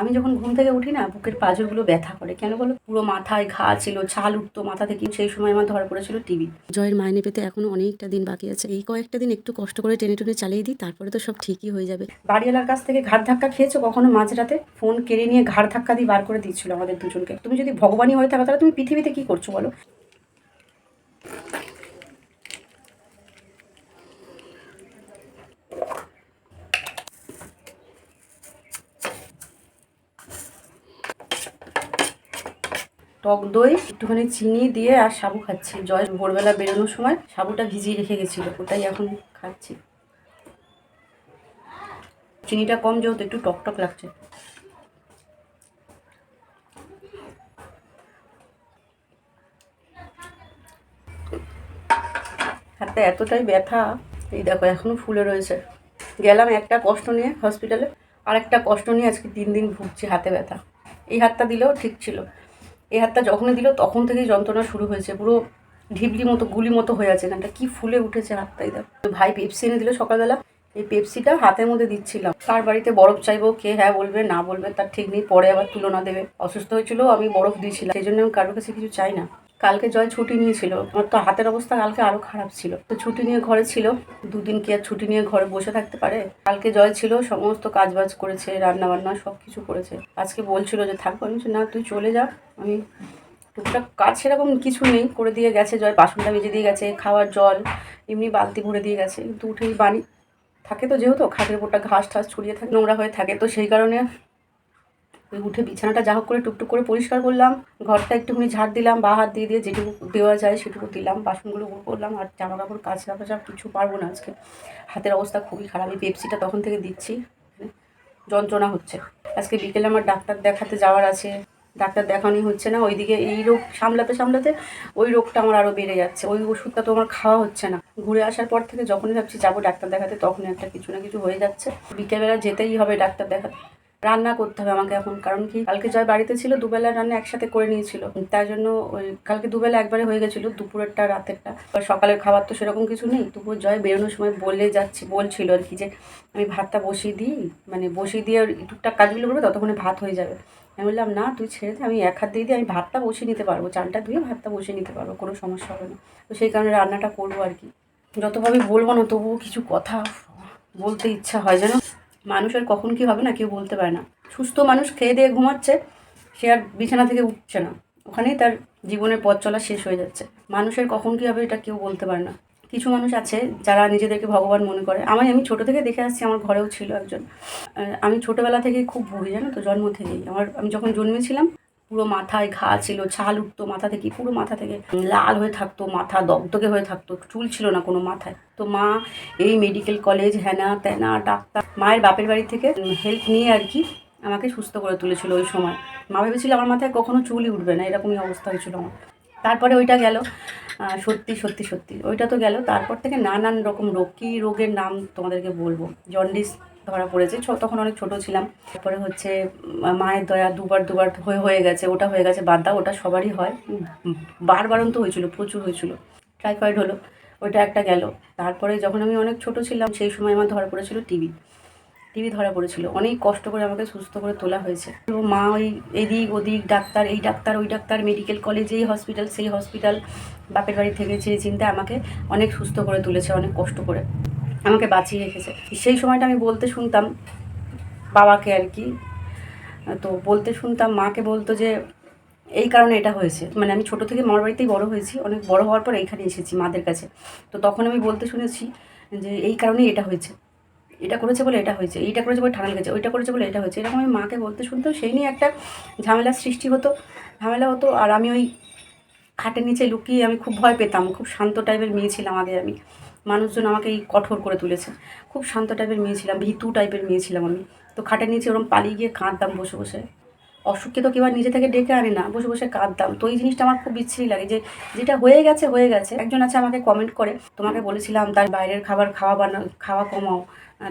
আমি যখন ঘুম থেকে উঠি না, বুকের পাঁজরগুলো ব্যথা করে। কেন বলো? পুরো মাথায় ঘা ছিল ছাল উঠতো মাথা থেকে। সেই সময় আমার ধরা পড়েছিল টিভি। জয়ের মাইনে পেতে এখনও অনেকটা দিন বাকি আছে। এই কয়েকটা দিন একটু কষ্ট করে টেনে টেনে চালিয়ে দিই, তারপরে তো সব ঠিকই হয়ে যাবে। বাড়িওয়ালার কাছ থেকে ঘাড় ধাক্কা খেয়েছো? কখনো মাঝরাতে? ফোন কেড়ে নিয়ে ঘাড় ধাক্কা দিয়ে বার করে দিচ্ছিল আমাদের দুজনকে। তুমি যদি ভগবানই হয়ে থাকো, তাহলে তুমি পৃথিবীতে কি করছ বলো? টক দই, একটুখানি চিনি দিয়ে আর সাবু খাচ্ছি। জয় ভোরবেলা বেরোনোর সময় সাবুটা ভিজিয়ে রেখে গেছিল, ওটাই এখন খাচ্ছি। চিনিটা কম যেহেতু একটু টক টক লাগছে। হাতে এতটাই ব্যথা, এই দেখো এখনও ফুলে রয়েছে। গেলাম একটা কষ্ট নিয়ে হসপিটালে আর একটা কষ্ট নিয়ে আজকে তিন দিন ভুগছি হাতে ব্যথা। এই হাতটা দিলেও ঠিক ছিল। এই হাতটা যখনই দিল, তখন থেকেই যন্ত্রণা শুরু হয়েছে। পুরো ঢিবলি মতো, গুলি মতো হয়ে আছে এখানটা। কি ফুলে উঠেছে হাতটাই দেখ। ভাই পেপসি এনে দিল সকালবেলা। এই পেপসিটা হাতের মধ্যে দিচ্ছিলাম। তার বাড়িতে বরফ চাইব, কে হ্যাঁ বলবে, না বলবে, তার ঠিক নেই। পরে আবার তুলনা দেবে। অসুস্থ হয়েছিল, আমি বরফ দিয়েছিলাম। সেই জন্য আমি কারোর কাছে কিছু চাই না। কালকে জয় ছুটি নিয়েছিল। আমার তো হাতের অবস্থা কালকে আরও খারাপ ছিল। তো ছুটি নিয়ে ঘরে ছিল। দুদিন কি আর ছুটি নিয়ে ঘরে বসে থাকতে পারে? কালকে জয় ছিল, সমস্ত কাজ বাজ করেছে রান্না বান্না সব কিছু করেছে। আজকে বলছিল যে থাকব আমি না, তুই চলে যা। আমি টুকটাক কাজ সেরকম কিছু নেই, করে দিয়ে গেছে জয়। বাসনটা মেজে দিয়ে গেছে, খাওয়ার জল, এমনি বালতি ভরে দিয়ে গেছে। কিন্তু উঠেই বাড়ি থাকে তো যেহেতু, খাটের উপরটা ঘাস ঠাস ছড়িয়ে থাকে, নোংরা হয়ে থাকে। তো সেই কারণে উঠে বিছানাটা যা হোক করে টুকটুক করে পরিষ্কার করলাম, ঘরটা একটুখানি ঝাড় দিলাম, বা হাত দিয়ে দিয়ে যেটুকু দেওয়া যায় সেটুকু দিলাম, বাসনগুলো গুলো করলাম, আর জামা কাপড় কাচা ফাচা কিছু পারব না আজকে। হাতের অবস্থা খুবই খারাপ, এই পেপসিটা তখন থেকে দিচ্ছি। যন্ত্রণা হচ্ছে। আজকে বিকেলে আমার ডাক্তার দেখাতে যাওয়ার আছে, ডাক্তার দেখানোই হচ্ছে না, ওইদিকে এই রোগ সামলাতে সামলাতে ওই রোগটা আমার আরও বেড়ে যাচ্ছে, ওই ওষুধটা তো আমার খাওয়া হচ্ছে না। ঘুরে আসার পর থেকে যখনই ভাবছি যাব ডাক্তার দেখাতে, তখনই একটা কিছু না কিছু হয়ে যাচ্ছে। বিকেলবেলা যেতেই হবে ডাক্তার দেখাতে রান্না করতে হবে আমাকে এখন, কারণ কি কালকে জয় বাড়িতে ছিল, দুবেলা রান্না একসাথে করে নিয়েছিল। তার জন্য ওই কালকে দুবেলা একবারে হয়ে গেছিল, দুপুরেরটা, রাতেরটা। আর সকালের খাবার তো সেরকম কিছু নেই। দুপুর জয় বেরোনোর সময় বলে যাচ্ছি, বলছিল আর কি যে, আমি ভাতটা বসিয়ে দিই। মানে বসিয়ে দিয়ে টুকটাক কাজগুলো করবে ততক্ষণে ভাত হয়ে যাবে। আমি বললাম, না, তুই ছেড়ে দে, আমি এক হাত দিয়ে দিয়ে আমি ভাতটা বসিয়ে নিতে পারব। চালটা ধুয়ে ভাতটা বসিয়ে নিতে পারব, কোনো সমস্যা হবে না। তো সেই কারণে রান্নাটা করব আর কি। যতভাবে বলব না, তবুও কিছু কথা বলতে ইচ্ছা হয় যেন মানুষের কখন কি হবে না কেউ বলতে পারে না। সুস্থ মানুষ খেয়ে দিয়ে ঘুমাচ্ছে, সে আর বিছানা থেকে উঠছে না। ওখানেই তার জীবনের পথ চলা শেষ হয়ে যাচ্ছে। মানুষের কখন কি হবে এটা কেউ বলতে পারে না। কিছু মানুষ আছে যারা নিজেদেরকে ভগবান মনে করে। আমি আমি ছোটো থেকে দেখে আসছি, আমার ঘরেও ছিল একজন। আমি ছোটোবেলা থেকেই খুব ভুগি, জানো তো, জন্ম থেকেই। আমার, আমি যখন জন্মেছিলাম পুরো মাথায় ঘা ছিল, ছাল উঠতো মাথা থেকে, পুরো মাথা থেকে। লাল হয়ে থাকতো, মাথা দগদগে হয়ে থাকতো, চুল ছিল না কোনো মাথায়। তো মা এই মেডিকেল কলেজ হ্যানা ত্যানা ডাক্তার, মায়ের বাপের বাড়ি থেকে হেল্প নিয়ে আর কি আমাকে সুস্থ করে তুলেছিল ওই সময়। মা ভেবেছিল আমার মাথায় কখনো চুলই উঠবে না, এরকমই অবস্থা হয়েছিল আমার। তারপরে ওইটা গেল সত্যি সত্যি সত্যি। ওইটা তো গেল, তারপর থেকে নানান রকম রোগ, কী রোগের নাম তোমাদেরকে বলব? জন্ডিস ধরা পড়েছে। তখন অনেক ছোট ছিলাম। তারপরে হচ্ছে মায়ের দয়া দুবার দুবার হয়ে হয়ে গেছে, ওটা হয়ে গেছে, বাদ দাও, ওটা সবারই হয়। বারবারন্ত হয়েছিল, প্রচুর হয়েছিল। টাইফয়েড হলো, ওইটা একটা গেল। তারপরে যখন আমি অনেক ছোট ছিলাম, সেই সময় আমার ধরা পড়েছিল টিবি টিভি ধরা পড়েছিল। অনেক কষ্ট করে আমাকে সুস্থ করে তোলা হয়েছে। তো মা, ওই এদিক ওদিক ডাক্তার, এই ডাক্তার, ওই ডাক্তার মেডিকেল কলেজ এই হসপিটাল সেই হসপিটাল বাপের বাড়ি থেকে চেয়ে চিনতে আমাকে অনেক সুস্থ করে তুলেছে, অনেক কষ্ট করে। আমাকে বাঁচিয়ে রেখেছে। সেই সময়টা আমি বলতে শুনতাম বাবাকে আর কি। তো বলতে শুনতাম, মাকে বলতো যে, এই কারণে এটা হয়েছে। মানে আমি ছোট থেকে মামার বাড়িতেই বড় হয়েছি, অনেক বড় হওয়ার পর এইখানে এসেছি মাদের কাছে। তো তখন আমি বলতে শুনেছি যে, এই কারণেই এটা হয়েছে। এটা করেছে বলে এটা হয়েছে। এইটা করেছে বলে ঠান্ডা লেগেছে। ওইটা করেছে বলে এটা হয়েছে। এরকম আমি মাকে বলতে শুনতাম, সেই নিয়ে একটা ঝামেলার সৃষ্টি হতো। ঝামেলা হতো আর আমি ওই খাটের নিচে লুকিয়ে আমি খুব ভয় পেতাম। খুব শান্ত টাইপের মেয়ে ছিলাম আগে আমি। মানুষজন আমাকে এই কঠোর করে তুলেছে। খুব শান্ত টাইপের মেয়ে ছিলাম, ভীতু টাইপের মেয়ে ছিলাম আমি। তো খাটের নিচে ওরকম পালিয়ে গিয়ে কাঁদতাম বসে বসে। অসুখকে তো কেউ আর নিজে থেকে ডেকে আনে না, বসে বসে কাঁদতাম। তো এই জিনিসটা আমার খুব বিচ্ছিরি লাগে যে যেটা হয়ে গেছে হয়ে গেছে। একজন আছে আমাকে কমেন্ট করে, তোমাকে বলেছিলাম তার বাইরের খাবার খাওয়া বানা খাওয়া কমাও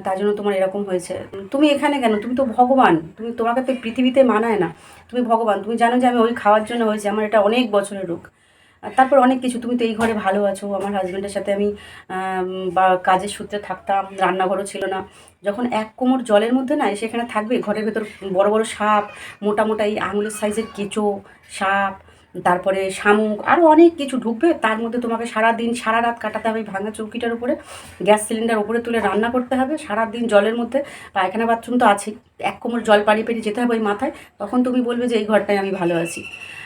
তার জন্য তোমার এরকম হয়েছে। তুমি এখানে কেন? তুমি তো ভগবান। তুমি তোমাকে তো পৃথিবীতে মানায় না। তুমি ভগবান। তুমি জানো যে আমি ওই খাওয়ার জন্য হয়েছে। আমার এটা অনেক বছরের রোগ। তারপর অনেক কিছু। তুমি তো এই ঘরে ভালো আছো, আমার হাজব্যান্ডের সাথে আমি বা কাজের সূত্রে থাকতাম, রান্নাঘরও ছিল না। যখন এক কোমর জলের মধ্যে না সেখানে থাকবে, ঘরের ভেতর বড় বড় সাপ, মোটা মোটা এই আঙুলের সাইজের কেঁচো, সাপ, তারপরে শামুক আরও অনেক কিছু ঢুকবে, তার মধ্যে তোমাকে সারা দিন সারা রাত কাটাতে হবে ভাঙা চৌকিটার উপরে। গ্যাস সিলিন্ডার উপরে তুলে রান্না করতে হবে সারা দিন জলের মধ্যে পায়খানা বাথরুম তো আছেই। এক কোমর জল পাড়িয়ে পেরিয়ে যেতে হবে ওই মাথায়, তখন তুমি বলবে যে এই ঘরটায় আমি ভালো আছি।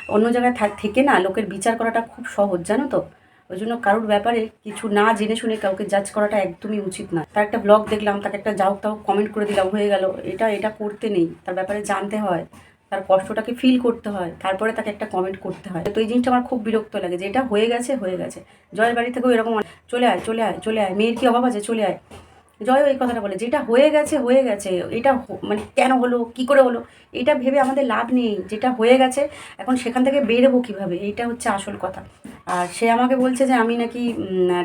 অন্য জায়গায় থাক- না লোকের বিচার করাটা খুব সহজ, জানো তো? ওই জন্য কারোর ব্যাপারে কিছু না জেনে শুনে কাউকে জাজ করাটা একদমই উচিত না। তার একটা ব্লগ দেখলাম, তাকে একটা যাও তাও কমেন্ট করে দিলাম, হয়ে গেল। এটা এটা করতে নেই। তার ব্যাপারে জানতে হয়। তার কষ্টটাকে ফিল করতে হয়। তারপরে তাকে একটা কমেন্ট করতে হয়। তো এই জিনিসটা আমার খুব বিরক্ত লাগে যে এটা হয়ে গেছে হয়ে গেছে। জয়ের বাড়ি থেকেও এরকম চলে আয় চলে আয় চলে আয়। মেয়ের কি অভাব আছে? চলে আয়। জয়ও এই কথাটা বলে, যেটা হয়ে গেছে হয়ে গেছে, এটা মানে কেন হলো, কি করে হলো, এটা ভেবে আমাদের লাভ নেই, যেটা হয়ে গেছে, এখন সেখান থেকে বেরোবো কীভাবে, এইটা হচ্ছে আসল কথা। আর সে আমাকে বলছে যে, আমি নাকি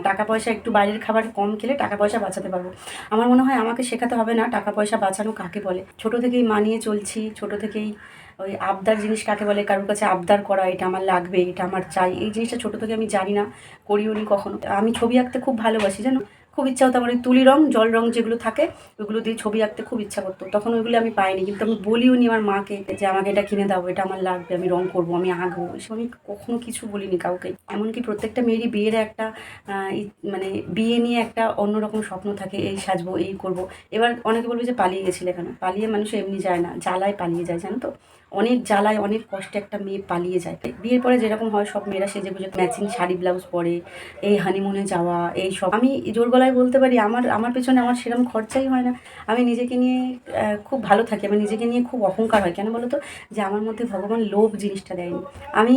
টাকা পয়সা একটু বাইরের খাবার কম খেলে টাকা পয়সা বাঁচাতে পারব। আমার মনে হয় আমাকে শেখাতে হবে না, টাকা পয়সা বাঁচানো কাকে বলে? ছোট থেকেই মানিয়ে চলছি, ছোট থেকেই ওই আবদার জিনিস কাকে বলে? কারোর কাছে আবদার করা, এটা আমার লাগবে, এটা আমার চাই, এই জিনিসটা ছোট থেকে আমি জানি না, করিও নি কখনো। আমি ছবি আঁকতে খুব ভালোবাসি, জানো? খুব ইচ্ছা হতো আমার ওই তুলি রং, জল রং যেগুলো থাকে ওইগুলো দিয়ে ছবি আঁকতে খুব ইচ্ছা করতো। তখন ওইগুলো আমি পাইনি, কিন্তু আমি বলিও নি আমার মাকে যে, আমাকে এটা কিনে দাও, এটা আমার লাগবে, আমি রং করব, আমি আঁকবো। এসব আমি কখনো কিছু বলিনি কাউকে। এমনকি প্রত্যেকটা মেয়েরই বিয়ের একটা মানে বিয়ে নিয়ে একটা অন্যরকম স্বপ্ন থাকে, এই সাজবো, এই করব। এবার অনেকে বলবে যে, পালিয়ে গেছিলে কেন? পালিয়ে মানুষ এমনি যায় না, জ্বালায় পালিয়ে যায়, জানো তো? অনেক জ্বালায়, অনেক কষ্টে একটা মেয়ে পালিয়ে যায়। বিয়ের পরে যেরকম হয়, সব মেয়েরা সেজে গুজে ম্যাচিং শাড়ি ব্লাউজ পরে, এই হানিমুনে যাওয়া, এই সব। আমি জোর গলায় বলতে পারি, আমার আমার পেছনে আমার সেরকম খরচাই হয় না। আমি নিজেকে নিয়ে খুব ভালো থাকি। আমি নিজেকে নিয়ে খুব অহংকার হয়। কেন বলো তো যে আমার মধ্যে ভগবান লোভ জিনিসটা দেয়নি। আমি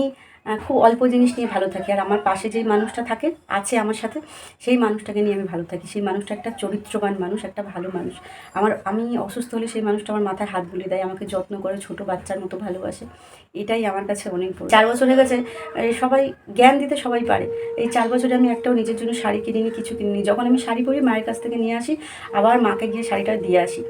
খুব অল্প জিনিস নিয়ে ভালো থাকি। আর আমার পাশে যেই মানুষটা থাকে, আছে আমার সাথে, সেই মানুষটাকে নিয়ে আমি ভালো থাকি। সেই মানুষটা একটা চরিত্রবান মানুষ, একটা ভালো মানুষ। আমার, আমি অসুস্থ হলে সেই মানুষটা আমার মাথায় হাত বুলিয়ে দেয়, আমাকে যত্ন করে ছোট বাচ্চার মতো ভালোবাসে। এটাই আমার কাছে অনেক বড়। চার বছর হয়ে গেছে সবাই জ্ঞান দিতে সবাই পারে। এই চার বছরে আমি একটাও নিজের জন্য শাড়ি কিনিনি, কিছু কিনিনি। যখন আমি শাড়ি পরি, মায়ের কাছ থেকে নিয়ে আসি, আবার মাকে গিয়ে শাড়িটা দিয়ে আসি।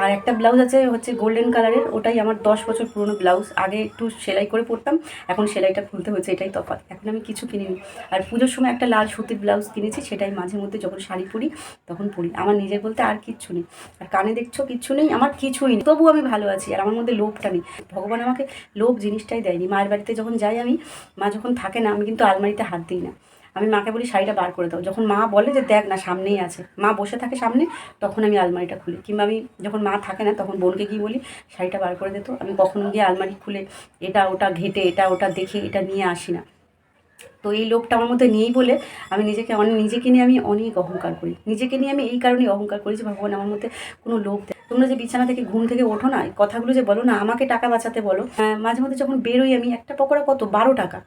আর একটা ব্লাউজ আছে, হচ্ছে গোল্ডেন কালারের, ওটাই আমার দশ বছর পুরনো ব্লাউজ। আগে একটু সেলাই করে পরতাম, এখন সেলাইটা খুলতে হয়েছে, এটাই তফাৎ। এখন আমি কিছু কিনিনি আর পুজোর সময় একটা লাল সুতির ব্লাউজ কিনেছি, সেটাই মাঝে মধ্যে যখন শাড়ি পরি, তখন পরি। আমার নিজের বলতে আর কিচ্ছু নেই। আর কানে দেখছ, কিচ্ছু নেই, আমার কিছুই নেই। তবু আমি ভালো আছি, আর আমার মধ্যে লোভটা নেই। ভগবান আমাকে লোভ জিনিসটাই দেয়নি। মায়ের বাড়িতে যখন যাই আমি, মা যখন থাকে না, আমি কিন্তু আলমারিতে হাত দিই না। আমি মাকে বলি শাড়িটা বার করে দাও। যখন মা বলে যে দেখ না সামনেই আছে। মা বসে থাকে সামনে তখন আমি আলমারিটা খুলি। কিংবা আমি যখন মা থাকে না তখন বোনকে গিয়ে বলি শাড়িটা বার করে দিত আমি কখনো গিয়ে আলমারি খুলে এটা ওটা ঘেটে এটা ওটা দেখে এটা নিয়ে আসি না। তো এই লোকটা আমার মধ্যে নেই বলে আমি নিজেকে অনেক নিজেকে নিয়ে আমি অনেক অহংকার করি। নিজেকে নিয়ে আমি এই কারণেই অহংকার করি যে ভগবান আমার মধ্যে কোনো লোক তোমরা যে বিছানা থেকে ঘুম থেকে ওঠো না কথাগুলো যে বলো না আমাকে টাকা বাঁচাতে বলো। আহ, মাঝে মধ্যে যখন বেরোই আমি একটা পকোড়া কত? বারো টাকা।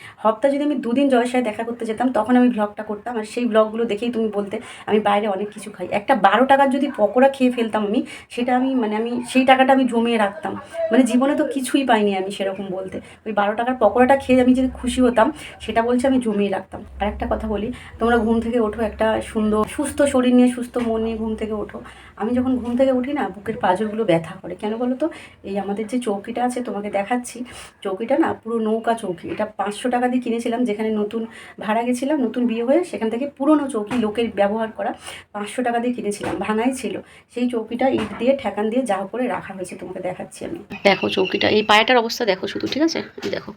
হুম হপ্তাহ যদি আমি দুদিন জয়ের সাথে দেখা করতে যেতাম, তখন আমি ব্লগটা করতাম। আর সেই ব্লগগুলো দেখেই তুমি বলতে, আমি বাইরে অনেক কিছু খাই। একটা বারো টাকার যদি পকোড়া খেয়ে ফেলতাম আমি, সেটা আমি মানে আমি, সেই টাকাটা আমি জমিয়ে রাখতাম। মানে জীবনে তো কিছুই পাইনি আমি সেরকম বলতে। ওই বারো টাকার পকোড়াটা খেয়ে আমি যদি খুশি হতাম, সেটা বলছে আমি জমিয়ে রাখতাম। আর একটা কথা বলি, তোমরা ঘুম থেকে ওঠো একটা সুন্দর, সুস্থ শরীর নিয়ে, সুস্থ মন নিয়ে ঘুম থেকে ওঠো। আমি যখন ঘুম থেকে উঠি না, বুকের পাঁজরগুলো ব্যথা করে। কেন বলো তো? এই আমাদের যে চৌকিটা আছে, তোমাকে দেখাচ্ছি। চৌকিটা না পুরো নৌকা চৌকি। এটা পাঁচশো টাকা দিয়ে কিনেছিলাম, যেখানে নতুন ভাড়া গেছিলাম, নতুন বিয়ে হয়ে সেখান থেকে পুরনো চৌকি লোকের ব্যবহার করা পাঁচশো টাকা দিয়ে কিনেছিলাম। ভাঙাই ছিল। সেই চৌকিটা ইট দিয়ে, ঠেকান দিয়ে যা করে রাখা হয়েছে, তোমাকে দেখাচ্ছি আমি। দেখো চৌকিটা, এই পায়াটার অবস্থা দেখো শুধু, ঠিক আছে? দেখো,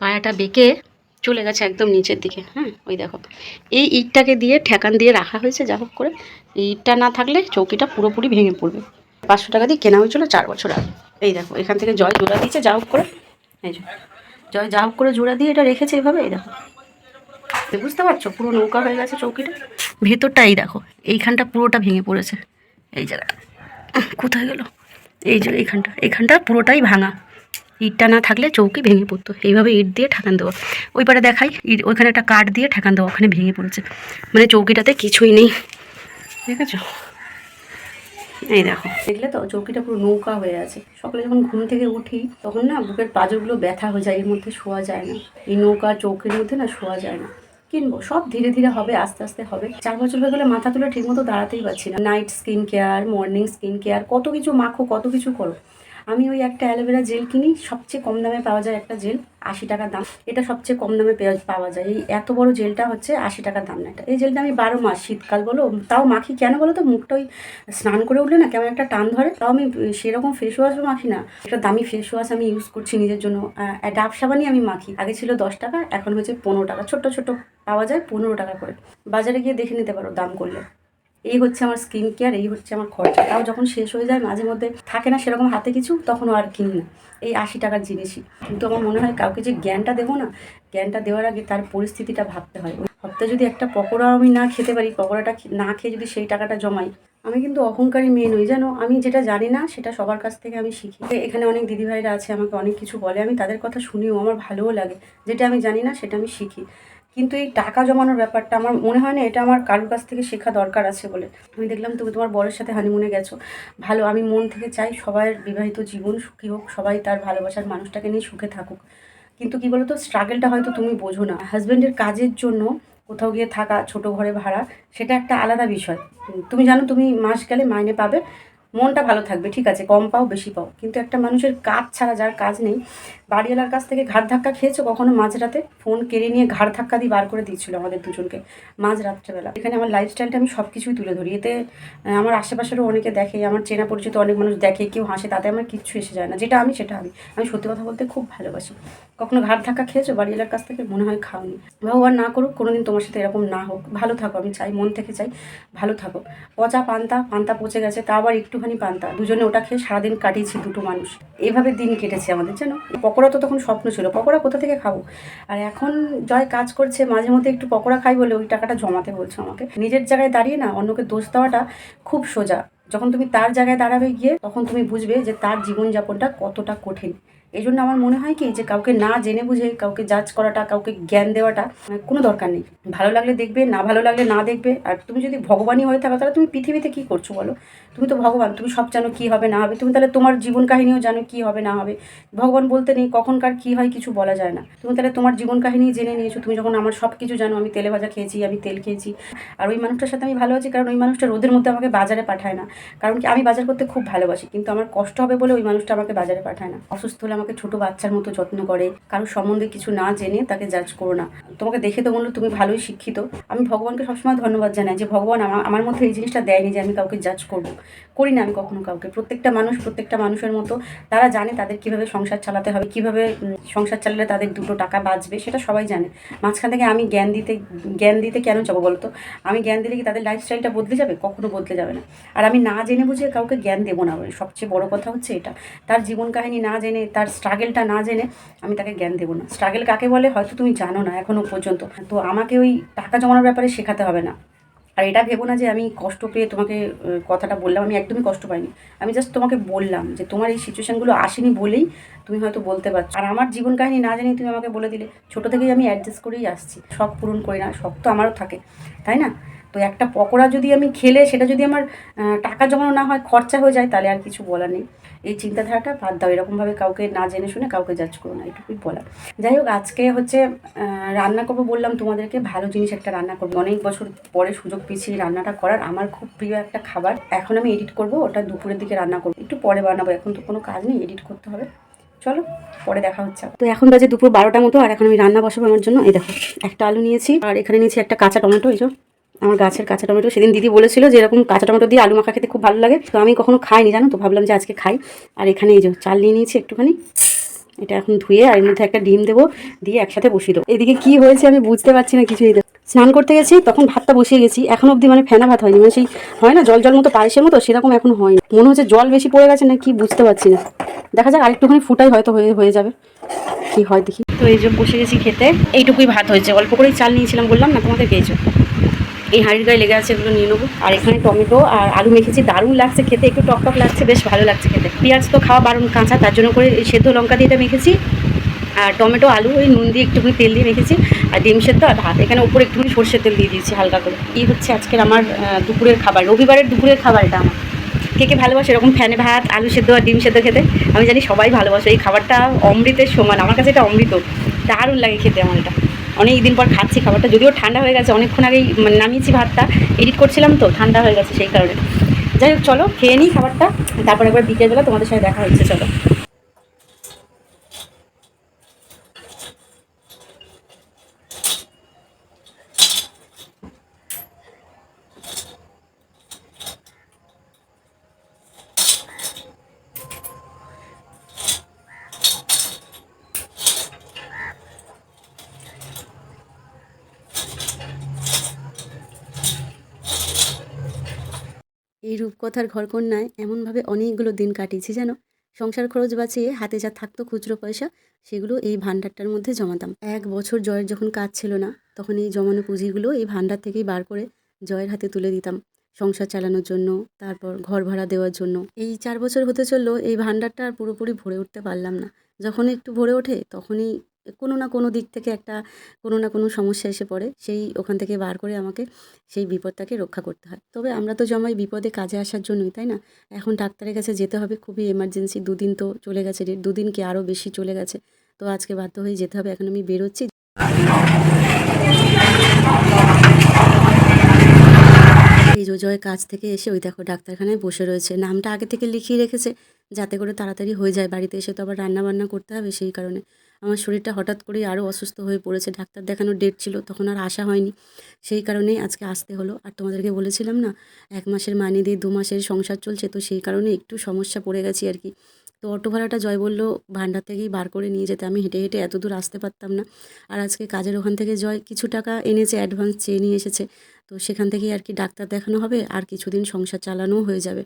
পায়াটা বেঁকে চলে গেছে একদম নিচের দিকে হ্যাঁ ওই দেখো। এই ইটটাকে দিয়ে ঠেকান দিয়ে রাখা হয়েছে, যা হোক করে। ইটটা না থাকলে চৌকিটা পুরোপুরি ভেঙে পড়বে। পাঁচশো টাকা দিয়ে কেনা হয়েছিল চার বছর আগে। এই দেখো, এখান থেকে জয় জোড়া দিয়েছে, যা হোক করে। এই জয় যা হোক করে জোড়া দিয়ে এটা রেখেছে এইভাবে এই দেখো। বুঝতে পারছ? পুরো নৌকা হয়ে গেছে চৌকিটা। ভেতরটা এই দেখো, এইখানটা পুরোটা ভেঙে পড়েছে। এই জায়গাটা। কোথায় গেল? এই যে এইখানটা এইখানটা পুরোটাই ভাঙা। ইটটা না থাকলে চৌকি ভেঙে পড়তো। এইভাবে ইট দিয়ে ঠাকান দেওয়া। ওই পারে দেখাই, ইট ওইখানে একটা কাঠ দিয়ে ঠেকান দেওয়া, ওখানে ভেঙে পড়েছে। মানে চৌকিটাতে কিছুই নেই। দেখেছ? এই দেখো। দেখলে তো? চৌকিটা পুরো নৌকা হয়ে আছে। সকালে যখন ঘুম থেকে উঠি, তখন না বুকের পাঁজরগুলো ব্যথা হয়ে যায়, এর মধ্যে শোয়া যায় না। এই নৌকা চৌকির মধ্যে না শোয়া যায় না। কিনবো? সব ধীরে ধীরে হবে, আস্তে আস্তে হবে। চার বছর হয়ে গেলে মাথা তুলে ঠিকমতো দাঁড়াতেই পারছি না। Night skin care morning skin care কত কিছু মাখো, কত কিছু করো। আমি ওই একটা অ্যালোভেরা জেল কিনি, সবচেয়ে কম দামে পাওয়া যায় একটা জেল, আশি টাকার দাম। এটা সবচেয়ে কম দামে পাওয়া যায়। এই এত বড় জেলটা হচ্ছে আশি টাকার দাম না এটা। এই জেলটা আমি বারো মাস শীতকাল বলো, তাও মাখি কেন বলো তো? মুখটা ওই স্নান করে উঠলে না কেমন একটা টান ধরে। তাও আমি সেরকম ফেস ওয়াশও মাখি না। একটা দামি ফেস ওয়াশ আমি ইউজ করছি নিজের জন্য। ডাব সাবানই আমি মাখি। আগে ছিল দশ টাকা, এখন হচ্ছে পনেরো টাকা। ছোট্ট ছোট পাওয়া যায় পনেরো টাকা করে। বাজারে গিয়ে দেখে নিতে পারো দাম করলে। এই হচ্ছে আমার স্কিন কেয়ার এই হচ্ছে আমার খরচা। তাও যখন শেষ হয়ে যায়, মাঝে মধ্যে থাকে না সেরকম হাতে কিছু তখনও আর কিনি না। এই আশি টাকার জিনিসই। কিন্তু আমার মনে হয় কাউকে যে জ্ঞানটা দেবো না, জ্ঞানটা দেওয়ার আগে তার পরিস্থিতিটা ভাবতে হয়। সপ্তাহে যদি একটা পকোড়া আমি না খেতে পারি, পকোড়াটা না খেয়ে যদি সেই টাকাটা জমাই, আমি কিন্তু অহংকারী মেয়ে নই। জানো আমি যেটা জানি না, সেটা সবার কাছ থেকে আমি শিখি। এখানে অনেক দিদিভাইরা আছে, আমাকে অনেক কিছু বলে। আমি তাদের কথা শুনিও আমার ভালোও লাগে। যেটা আমি জানি না, সেটা আমি শিখি। কিন্তু এই টাকা জমানোর ব্যাপারটা আমার মনে হয় না, এটা আমার কারোর কাছ থেকে শেখা দরকার আছে বলে। আমি দেখলাম তুমি তোমার বরের সাথে হানিমুনে গেছো। ভালো, আমি মন থেকে চাই সবার বিবাহিত জীবন সুখী হোক, সবাই তার ভালোবাসার মানুষটাকে নিয়ে সুখে থাকুক। কিন্তু কি বলতো স্ট্রাগলটা হয়তো তুমি বোঝো না। হাজব্যান্ডের কাজের জন্য কোথাও গিয়ে থাকা, ছোট ঘরে ভাড়া, সেটা একটা আলাদা বিষয়। তুমি জানো, তুমি মাস গেলে মাইনে পাবে। মনটা ভালো থাকবে, ঠিক আছে, কম পাও, বেশি পাও। কিন্তু একটা মানুষের কাজ ছাড়া যার কাজ নেই, বাড়িওয়ালার কাছ থেকে ঘাড় ধাক্কা খেয়েছো, কখনো মাঝরাতে? ফোন কেড়ে নিয়ে ঘাড় ধাক্কা দিয়ে বার করে দিয়েছিল আমাদের দুজনকে মাঝ রাত্রেবেলা এখানে আমার লাইফস্টাইলটা আমি সব কিছুই তুলে ধরি। এতে আমার আশেপাশেরও অনেকে দেখে, আমার চেনা পরিচিত অনেক মানুষ দেখে, কেউ হাসে, তাতে আমার কিচ্ছু এসে যায় না। যেটা আমি, সেটা আমি। আমি সত্যি কথা বলতে খুব ভালোবাসি। কখনো ঘাড় ধাক্কা খেয়েছো বাড়িওয়ালার কাছ থেকে? মনে হয় খাওনি। ভগবান না করুক, কোনোদিন তোমার সাথে এরকম না হোক। ভালো থাকো, আমি চাই, মন থেকে চাই, ভালো থাকো। পচা পান্তা পান্তা পচে গেছে, তা আবার একটুখানি পান্তা। দুজনে ওটা খেয়ে সারাদিন কাটিয়েছি দুটো মানুষ। এভাবে দিন কেটেছে আমাদের, জানো? পকোড়া তো তখন স্বপ্ন ছিল, পকোড়া কোথা থেকে খাব? আর এখন জয় কাজ করছে, মাঝে মধ্যে একটু পকোড়া খাই বলে ওই টাকাটা জমাতে বলছে আমাকে। নিজের জায়গায় দাঁড়িয়ে না, অন্যকে দোষ দেওয়াটা খুব সোজা। যখন তুমি তার জায়গায় দাঁড়াবে গিয়ে, তখন তুমি বুঝবে যে তার জীবনযাপনটা কতটা কঠিন। এই জন্য আমার মনে হয় কি যে কাউকে না জেনে বুঝে, কাউকে জাজ করাটা, কাউকে জ্ঞান দেওয়াটা মানে কোনো দরকার নেই। ভালো লাগলে দেখবে, না ভালো লাগলে না দেখবে। আর তুমি যদি ভগবানই হয়ে থাকো, তাহলে তুমি পৃথিবীতে কী করছ বলো? তুমি তো ভগবান, তুমি সব জানো কী হবে, না হবে। তুমি তাহলে তোমার জীবন কাহিনীও জানো কী হবে, না হবে। ভগবান বলতে নেই, কখনকার কী হয় কিছু বলা যায় না। তুমি তাহলে তোমার জীবন কাহিনী জেনে নিয়েছো, তুমি যখন আমার সব কিছু জানো, আমি তেলে ভাজা খেয়েছি, আমি তেল খেয়েছি। আর ওই মানুষটার সাথে আমি ভালো আছি, কারণ ওই মানুষটা রোদের মধ্যে আমাকে বাজারে পাঠায় না। কারণ কি, আমি বাজার করতে খুব ভালোবাসি, কিন্তু আমার কষ্ট হবে বলে ওই মানুষটা আমাকে বাজারে পাঠায় না। অসুস্থ হলে আমাকে ছোট বাচ্চার মতো যত্ন করে। কারোর সম্বন্ধে কিছু না জেনে তাকে জাজ করো না। তোমাকে দেখে তো বলল তুমি ভালোই শিক্ষিত। আমি ভগবানকে সবসময় ধন্যবাদ জানাই যে ভগবান আমার আমার মধ্যে এই জিনিসটা দেয়নি যে আমি কাউকে জাজ করব। করি না আমি কখনো কাউকে। প্রত্যেকটা মানুষ প্রত্যেকটা মানুষের মতো তারা জানে তাদের কীভাবে সংসার চালাতে হবে, কীভাবে সংসার চালালে তাদের দুটো টাকা বাঁচবে সেটা সবাই জানে। মাঝখান থেকে আমি জ্ঞান দিতে জ্ঞান দিতে কেন যাব বলতো? আমি জ্ঞান দিলে কি তাদের লাইফস্টাইলটা বদলে যাবে? কখনো বদলে যাবে না। আর আমি না জেনে বুঝে কাউকে জ্ঞান দেবো না। সবচেয়ে বড় কথা হচ্ছে এটা। তার জীবন কাহিনী না জেনে, তার স্ট্রাগেলটা না জেনে আমি তাকে জ্ঞান দেবো না। স্ট্রাগেল কাকে বলে? হয়তো তুমি জানো না এখনও পর্যন্ত। তো আমাকে ওই টাকা জমানোর ব্যাপারে শেখাতে হবে না। আর এটা ভেবো না যে আমি কষ্ট পেয়ে তোমাকে কথাটা বললাম। আমি একদমই কষ্ট পাইনি। আমি জাস্ট তোমাকে বললাম যে তোমার এই সিচুয়েশানগুলো আসেনি বলেই তুমি হয়তো বলতে পারছ। আর আমার জীবন কাহিনী না জানি তুমি আমাকে বলে দিলে। ছোটো থেকেই আমি অ্যাডজাস্ট করেই আসছি। শখ পূরণ করি না, শখ তো আমারও থাকে। তাই না? তো একটা পকোড়া যদি আমি খেলে সেটা যদি আমার টাকা জমানো না হয়, খরচা হয়ে যায়, তাহলে আর কিছু বলা নেই। এই চিন্তাধারাটা বাদ দাও, এরকমভাবে কাউকে না জেনে শুনে কাউকে জাজ করো না, এটুকুই বলা যাই হোক, আজকে হচ্ছে রান্না করব বললাম তোমাদেরকে, ভালো জিনিস একটা রান্না করব। অনেক বছর পরে সুযোগ পেয়েছি রান্নাটা করার। আমার খুব প্রিয় একটা খাবার। এখন আমি এডিট করব, ওটা দুপুরের দিকে রান্না করব। একটু পরে বানাবো, এখন তো কোনো কাজ নেই এডিট করতে হবে। চলো, পরে দেখা হচ্ছে তো এখন বাজে দুপুর বারোটা মতো, আর এখন আমি রান্না বসাবো আমার জন্য। এই দেখো, একটা আলু নিয়েছি, আর এখানে নিয়েছি একটা কাঁচা টমেটো, এই আমার গাছের কাঁচা টমেটো, সেদিন দিদি বলেছিল যে এরকম কাঁচা টমেটো দিয়ে আলু মাখা খেতে খুব ভালো লাগে। তো আমি কখনো খাইনি, জানো তো, ভাবলাম যে আজকে খাই। আর এখানে এই যে চাল নিয়ে নিয়েছি একটুখানি। এটা এখন ধুয়ে আর এর মধ্যে একটা ডিম দেবো, দিয়ে একসাথে বসিয়ে দেবো। এদিকে কি হয়েছে আমি বুঝতে পারছি না কিছুই স্নান করতে গেছি, তখন ভাতটা বসিয়ে গেছি। এখন অবধি মানে ফেনা ভাত হয়নি মানে সেই হয় না, জল জল মতো পায়েসের মতো, সেরকম এখন হয়নি। মনে হচ্ছে জল বেশি পড়ে গেছে না কি বুঝতে পারছি না। দেখা যাক আরেকটুখানি ফুটাই হয়তো হয়ে হয়ে যাবে। কি হয় দেখি। তো এই যে বসে গেছি খেতে, এইটুকুই ভাত হয়েছে। অল্প করেই চাল নিয়েছিলাম বললাম না, তোমাদের পেয়েছ এই হাঁড়ির গায়ে লেগে আছে, এগুলো নিয়ে নেব। আর এখানে টমেটো আর আলু মেখেছি, দারুণ লাগছে খেতে, একটু টক টক লাগছে, বেশ ভালো লাগছে খেতে। পেঁয়াজ তো খাওয়া বারণ কাঁচা, তার জন্য করে সেদ্ধ লঙ্কা দিয়ে এটা মেখেছি। আর টমেটো, আলু, ওই নুন দিয়ে একটুখানি তেল দিয়ে মেখেছি। আর ডিম সেদ্ধ আর ভাত, এখানে উপরে একটুখানি সর্ষের তেল দিয়ে দিয়েছি হালকা করে। এই হচ্ছে আজকের আমার দুপুরের খাবার, রবিবারের দুপুরের খাবার এটা আমার। কে কে ভালোবাসে এরকম ফ্যানে, ভাত, আলু সেদ্ধ আর ডিম সেদ্ধ খেতে? আমি জানি সবাই ভালোবাসে, এই খাবারটা অমৃতের সমান, আমার কাছে এটা অমৃত। দারুণ লাগে খেতে আমার এটা। অনেক দিন পর খাচ্ছি খাবারটা, যদিও ঠান্ডা হয়ে গেছে, অনেকক্ষণ আগেই মানে নামিয়েছি ভাতটা এডিট করছিলাম তো, ঠান্ডা হয়ে গেছে সেই কারণে। যাই হোক, চলো, খেয়ে নিই খাবারটা, তারপর একবার বিকেলবেলা তোমাদের সাথে দেখা হচ্ছে, চলো। এই রূপকথার ঘরকন্যায় এমনভাবে অনেকগুলো দিন কাটিয়েছি যেন সংসার খরচ বাঁচিয়ে হাতে যা থাকতো খুচরো পয়সা, সেগুলো এই ভাণ্ডারটার মধ্যে জমাতাম এক বছর জয়ের যখন কাজ ছিল না, তখন এই জমানো পুঁজিগুলো এই ভাণ্ডার থেকেই বার করে জয়ের হাতে তুলে দিতাম। সংসার চালানোর জন্য, তারপর ঘর ভাড়া দেওয়ার জন্য। এই চার বছর হতে চলল এই ভাণ্ডারটা আর পুরোপুরি ভরে উঠতে পারলাম না। যখন একটু ভরে ওঠে, তখনই কোনো না কোনো দিক থেকে একটা কোনো না কোনো সমস্যা এসে পড়ে। সেই ওখান থেকে বার করে আমাকে সেই বিপদটাকে রক্ষা করতে হয়। তবে আমরা তো জমাই বিপদে কাজে আসার জন্যই, তাই না? এখন ডাক্তারের কাছে যেতে হবে, খুবই এমার্জেন্সি দুদিন তো চলে গেছে দুদিন কি আরও বেশি চলে গেছে। তো আজকে বাধ্য হয়ে যেতে হবে, এখন আমি বেরোচ্ছি। এই জয় কাজ থেকে এসে ওই দেখো ডাক্তারখানায় বসে রয়েছে। নামটা আগে থেকে লিখিয়ে রেখেছে, যাতে করে তাড়াতাড়ি হয়ে যায়। বাড়িতে এসে তো আবার রান্না বান্না করতে হবে সেই কারণে। আমার শরীরটা হঠাৎ করেই আরও অসুস্থ হয়ে পড়েছে। ডাক্তার দেখানোর ডেট ছিল, তখন আর আসা হয়নি। সেই কারণেই আজকে আসতে হলো। আর তোমাদেরকে বলেছিলাম না, এক মাসের মাইনে দিয়ে দু মাসের সংসার চলছে, তো সেই কারণে একটু সমস্যা পড়ে গেছি আর কি। তো অটো ভাড়াটা জয় বলল, ভান্ডার থেকেই বার করে নিয়ে যেতে। আমি হেঁটে হেঁটে এত দূর আসতে পারতাম না। আর আজকে কাজের ওখান থেকে জয় কিছু টাকা এনেছে অ্যাডভান্স চেয়ে নিয়ে এসেছে। তো সেখান থেকেই আর কি ডাক্তার দেখানো হবে আর কিছুদিন সংসার চালানোও হয়ে যাবে।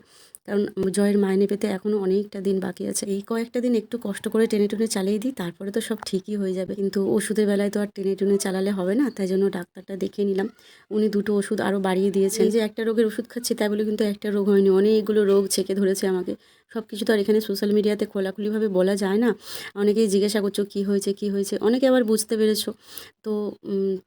কারণ জয়ের মাইনে পেতে এখনও অনেকটা দিন বাকি আছে। এই কয়েকটা দিন একটু কষ্ট করে টেনে টুনে চালিয়ে দিই, তারপরে তো সব ঠিকই হয়ে যাবে। কিন্তু ওষুধের বেলায় তো আর টেনে টুনে চালালে হবে না, তাই জন্য ডাক্তারটা দেখিয়ে নিলাম। উনি দুটো ওষুধ আরও বাড়িয়ে দিয়েছেন। যে একটা রোগের ওষুধ খাচ্ছি, তাই বলে কিন্তু একটা রোগ হয়নি। অনেকগুলো রোগ ছেকে ধরেছে আমাকে। সব কিছু তো আর এখানে সোশ্যাল মিডিয়াতে খোলাখুলিভাবে বলা যায় না। অনেকেই জিজ্ঞাসা করছ, কী হয়েছে কী হয়েছে? অনেকে আবার বুঝতে পেরেছ। তো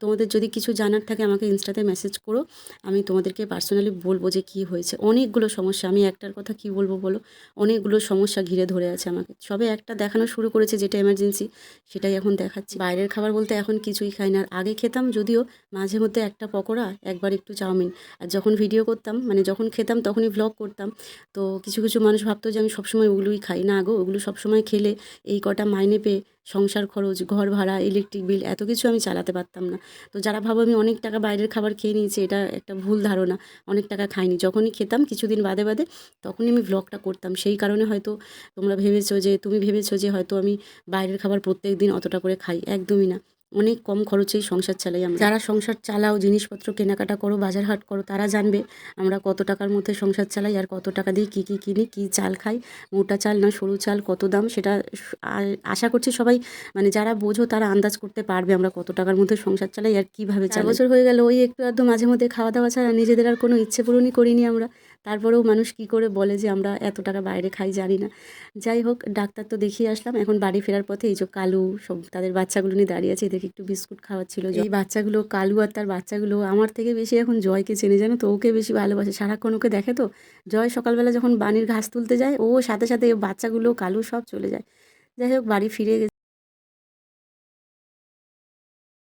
তোমাদের যদি কিছু জানার থাকে, আমাকে ইনস্টাতে মেসেজ করো, আমি তোমাদেরকে পার্সোনালি বলব যে কী হয়েছে। অনেকগুলো সমস্যা, আমি একটার কথা কী বলব বলো? অনেকগুলো সমস্যা ঘিরে ধরে আছে আমাকে। সবে একটা দেখানো শুরু করেছে যেটা এমার্জেন্সি সেটাই এখন দেখাচ্ছি। বাইরের খাবার বলতে এখন কিছুই খাই না। আর আগে খেতাম যদিও মাঝে মধ্যে একটা পকোড়া, একবার একটু চাউমিন। আর যখন ভিডিও করতাম মানে যখন খেতাম তখনই ভ্লগ করতাম। তো কিছু কিছু মানুষ ভাবতো যে আমি সবসময় ওগুলোই খাই। না গো, ওগুলো সবসময় খেলে এই কটা মাইনে পেয়ে সংসার খরচ, ঘর ভাড়া ইলেকট্রিক বিল এত কিছু আমি চালাতে পারতাম না। তো যারা ভাবো আমি অনেক টাকা বাইরের খাবার খেয়ে নিয়েছি, এটা একটা ভুল ধারণা। অনেক টাকা খাইনি। যখনই খেতাম কিছুদিন বাদে বাদে তখনই আমি ব্লগটা করতাম। সেই কারণে হয়তো তোমরা ভেবেছো যে, তুমি ভেবেছো যে হয়তো আমি বাইরের খাবার প্রত্যেক দিন অতটা করে খাই। একদমই না। অনেক কম খরচেই সংসার চালাই আমরা। যারা সংসার চালাও জিনিসপত্র কেনাকাটা করো বাজার হাট করো তারা জানবে আমরা কত টাকার মধ্যে সংসার চালাই আর কত টাকা দিয়ে কী কী কিনি কী চাল খাই মোটা চাল না সরু চাল কত দাম সেটা আশা করছি সবাই মানে যারা বোঝো তারা আন্দাজ করতে পারবে আমরা কত টাকার মধ্যে সংসার চালাই আর কীভাবে চার বছর হয়ে গেল ওই একটু আধটু মাঝে মধ্যে খাওয়া দাওয়া ছাড়া নিজেদের আর কোনো ইচ্ছে পূরণই করিনি আমরা। তারপরেও মানুষ কি করে বলে যে আমরা এত টাকা বাইরে খাই জানি না। যাই হোক, ডাক্তার তো দেখিয়ে আসলাম, এখন বাড়ি ফেরার পথে এই যে কালু, সব তাদের বাচ্চাগুলো নিয়ে দাঁড়িয়ে আছে, এদেরকে একটু বিস্কুট খাওয়াচ্ছিল। এই বাচ্চাগুলো, কালু আর তার বাচ্চাগুলো, আমার থেকে বেশি এখন জয়কে চেনে, জানো তো? ওকে বেশি ভালোবাসে। সারাক্ষণ ওকে দেখে তো, জয় সকালবেলা যখন বানির ঘাস তুলতে যায়, ও সাথে সাথে বাচ্চাগুলো, কালু সব চলে যায়। যাই হোক, বাড়ি ফিরে